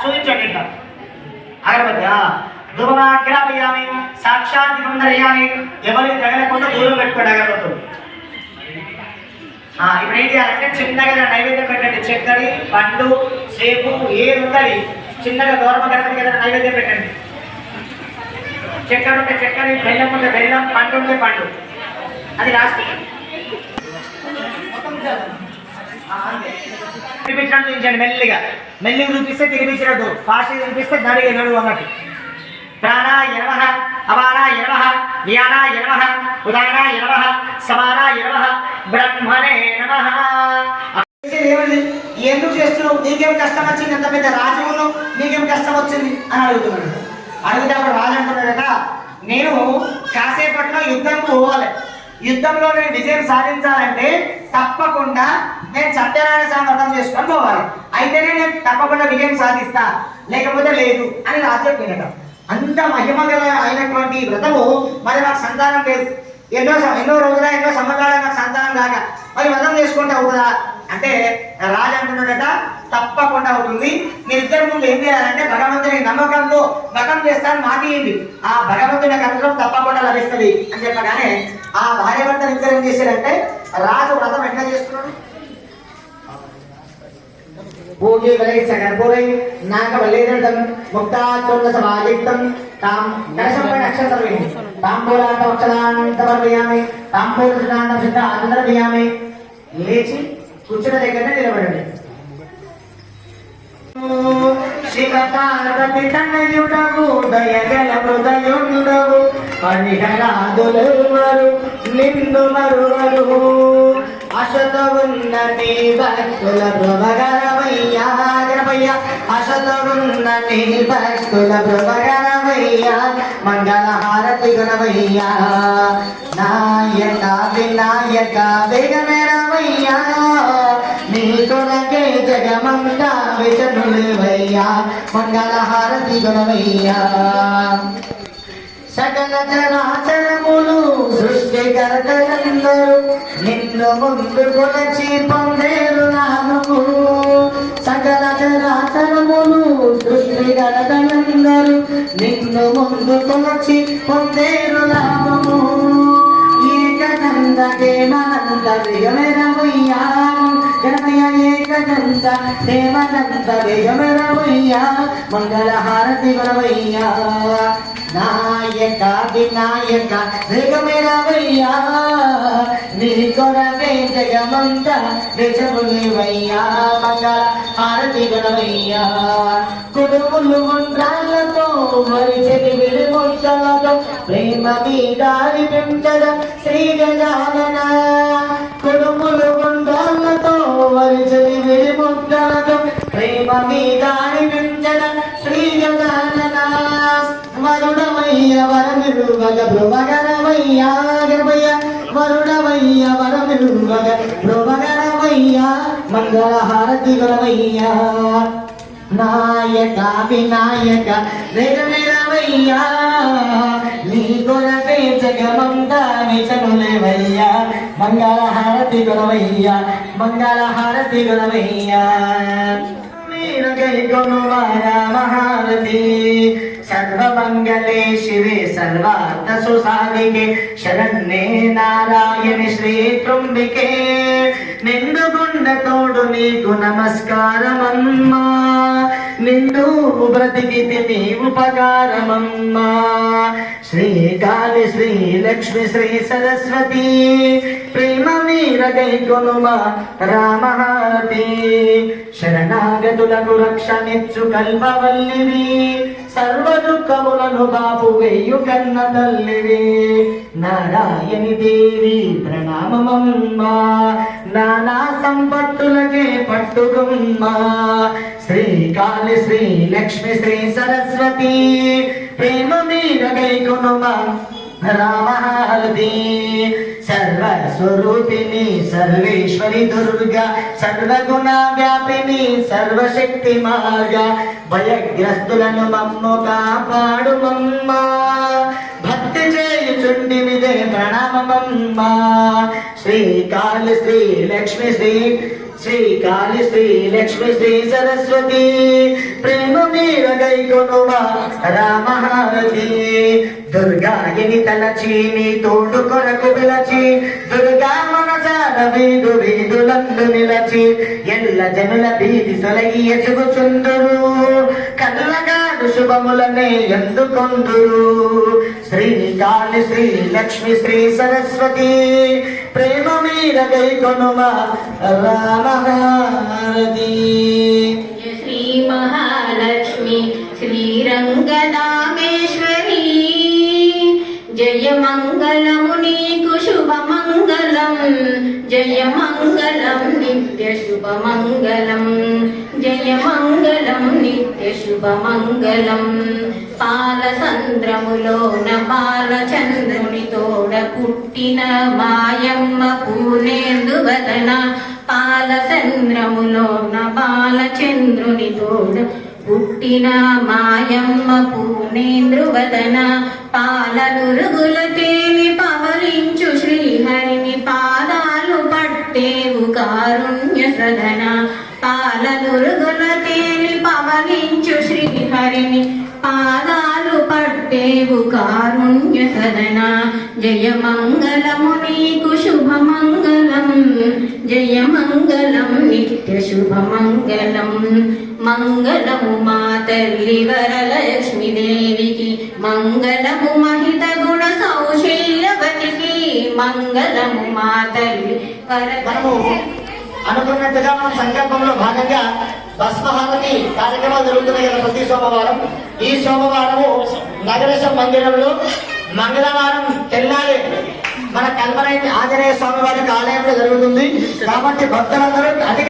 చూపించండి ఇట్లా అగరబత్తి ఆ. ధూపమాగ్రాపయామి సాక్షాత్ దీపం ధరయామి ఎవరికి తగలకుండా దూరం పెట్టుకోండి అగరబత్తులు ఆ, ఇప్పుడు ఏం చేయాలంటే చిన్నగా నైవేద్యం పెట్టండి. చక్కెర పండు సేపు ఏది ఉండాలి. చిన్నగా దూరం గణపతి కదా నైవేద్యం పెట్టండి. చక్కెర ఉంటే చక్కెర బెల్లం ఉంటే బెల్లం పండు ఉంటే పండు. అది లాస్ట్ తినిపించినట్టు చూపించండి మెల్లిగా. మెల్లిగా చూపిస్తే తినిపించినట్టు. ఫాస్ట్గా చూపిస్తే దానికి నడువు అన్నట్టు. ప్రాణ నమ అపానాయ నమ వ్యానాయ నమ ఉదానాయ నమ సమాన నమ బ్రహ్మణే నమ. ఏమండి? ఎందుకు చేస్తున్నావు? నీకేం కష్టం వచ్చింది? అంత పెద్ద రాజువును నీకేం కష్టం వచ్చింది? అని అడుగుతున్నాడు. అడిగితే అప్పుడు రాజు అంటున్నాడట నేను కాసేపట్లో యుద్ధంకు పోవాలి. యుద్ధంలో నేను విజయం సాధించాలంటే తప్పకుండా నేను సత్యనారాయణ స్వామి అర్థం చేసుకొని పోవాలి. అయితేనే నేను తప్పకుండా విజయం సాధిస్తా. లేకపోతే లేదు అని రాజు చెప్పినట. అంత మహిమ గల అయినటువంటి వ్రతము మరి నాకు సంతానం లేదు. ఎన్నో ఎన్నో రోజుల ఎన్నో సంవత్సరాలు నాకు సంతానం కాక మరి వ్రతం చేసుకుంటే అవుతుందా అంటే రాజు అంటున్నాడట తప్పకుండా అవుతుంది. మీరు ఇద్దరు ముందు ఏం చేయాలంటే భగవంతుని నమ్మకంతో వ్రతం చేస్తాను మాట ఆ భగవంతుని కథలో తప్పకుండా లభిస్తుంది అని చెప్పగానే ఆ భార్య భార్యాభర్తలు ఇద్దరు ఏం చేశారంటే రాజు వ్రతం ఎట్లా చేస్తున్నాడు? భోగి వలై సగర్భోరై నాక వలేదం ముక్తాచోన్న సమాజిక్తం తాం కలశంపై నక్షత్రం వేయండి తాంబూలాంత వక్షదాన్ని సమర్పయామి తాంబూలాంత సిద్ధ అందరపయామి లేచి కూర్చున్న దగ్గరనే నిలబడండి. శివ పార్వతి తనయుడవు దయగల హృదయుండవు పరిహరాదులెవరు నిండు మరువరు. అశత ఉన్నతి భక్తుల ప్రభగరవయ్యా గరవయ్య అశత ఉన్నతి భక్తుల ప్రభగరవయ్యా మంగళహారతి హారతి నాయక వినాయక వేగమెరవయ్యా. కొరకే జగమంతా విచనులేవయ్యా మంగళ హారతి గుణవయ్యా సకల చరాచరములు సృష్టికర్తలందరూ నిన్ను ముందు కొలచి పొందేరు నామము సకల చరాచరములు సృష్టికర్తలందరూ నిన్ను ముందు కొలచి పొందేరు నామము ఏకదంత దేవనంద విగమెరవయ్యా గణమయ ఏకదంత దేవనంద విగమెరవయ్యా మంగళ హారతి గణవయ్యా నాయక వినాయక విగమెరవయ్యా నీ కొరవే జగమంత నిజమునివయ్యా మంగళ హారతి గణవయ్యా కుడుములు మంత్రాలతో వరిచెని విడిముచ్చలతో ప్రేమ మీ దారి పెంచద శ్రీ గజానన. కుడుములు వరమిరుగల భృవగరవయ్య గర్భయ్య వరుణవయ్య వరమిరుగల భృవగరవయ్య మంగళ హారతి గరవయ్యా నాయక వినాయక నిరవయ్యా నీ కొరకే జగమంతా నిచనులేవయ్యా మంగళ గురవయ్యా మంగళ హారతి గురవయ్యా వీరగై మహారతి? సర్వమంగళే శివే సర్వార్థ సుసాధికే. శరణ్యే నారాయణి శ్రీ త్రుంబికే. నిండు గుండెతోడు నీకు నమస్కారమమ్మా. నిండు బ్రతికితి నీ ఉపకారమమ్మా. శ్రీ కాళి శ్రీ లక్ష్మి శ్రీ సరస్వతి. ప్రేమ వీర గైకొనుమ రామహారతి. శరణాగతులకు రక్షణిచ్చు కల్పవల్లివి. సర్వ దుఃఖములను బాపు వెయ్యు కన్న తల్లివి నారాయణి దేవి ప్రణామమమ్మా నానా సంపత్తులకే పట్టుకుమ్మా శ్రీకాళి శ్రీ లక్ష్మి శ్రీ సరస్వతి ప్రేమ మీద కైకునుమ రామహారతి సర్వస్వరూపిణి సర్వేశ్వరి దుర్గా సర్వగుణ వ్యాపిని సర్వశక్తి మార్గ భయగ్రస్తులను మమ్ము కాపాడు మమ్మ. భక్తి చేయుచుండి విదే ప్రణామమ్మ శ్రీకాళి శ్రీ లక్ష్మి శ్రీ శ్రీ కాళి శ్రీ లక్ష్మి శ్రీ సరస్వతి. ప్రేమ మీర గైకొనుమా రామహారతి దుర్గాగిని తలచి నీ తోడు కొరకు విలచి. దుర్గా మనసార వీధు వీధులందు నిలచి. ఎల్ల జనుల భీతి తొలగి ఎసుగుచుందురు. కళ్ళగాడు శుభములనే ఎందుకొందురు? శ్రీ కాళి శ్రీ లక్ష్మి శ్రీ సరస్వతి. ప్రేమ మీద గై కొనుమ రామహారతి. శ్రీ మహాలక్ష్మి శ్రీరంగదామేశ్వరి జయ మంగళము నీకు శుభ మంగళం జయ మంగళం నిత్య శుభ మంగళం జయ మంగళం నిత్య శుభమంగళం. పాలసంద్రములోన బాలచంద్రుని తోడ పుట్టిన మాయమ్మ పూనేందు వదన. పాల పాలచంద్రములోన బాలచంద్రుని తోడు. పుట్టిన మాయమ్మ పూనేంద్రు పూనేంద్రువదన పాలనురుగుల తేలి పవలించు శ్రీహరిని. పాదాలు పట్టేవు కారుణ్య సదన. పాలనురుగుల తేలి పవలించు శ్రీహరిని. జయ మంగళము నీకు శుభమంగళం. జయ మంగళం నిత్య శుభమంగళం. మంగళము మా తల్లి వరలక్ష్మి దేవికి మంగళము మహిత గుణ సౌశీలవతికి మంగళము మా తల్లి మనము అనుకున్నట్టుగా మన సంకల్పంలో భాగంగా భస్మహారతి కార్యక్రమాలు జరుగుతున్నాయి కదా ప్రతి సోమవారం. ఈ సోమవారము నగరేశ్వర మందిరంలో మంగళవారం తెల్లారి మన కల్పన ఆంజనేయ స్వామి వారికి ఆలయంలో జరుగుతుంది. కాబట్టి భక్తులందరూ అధిక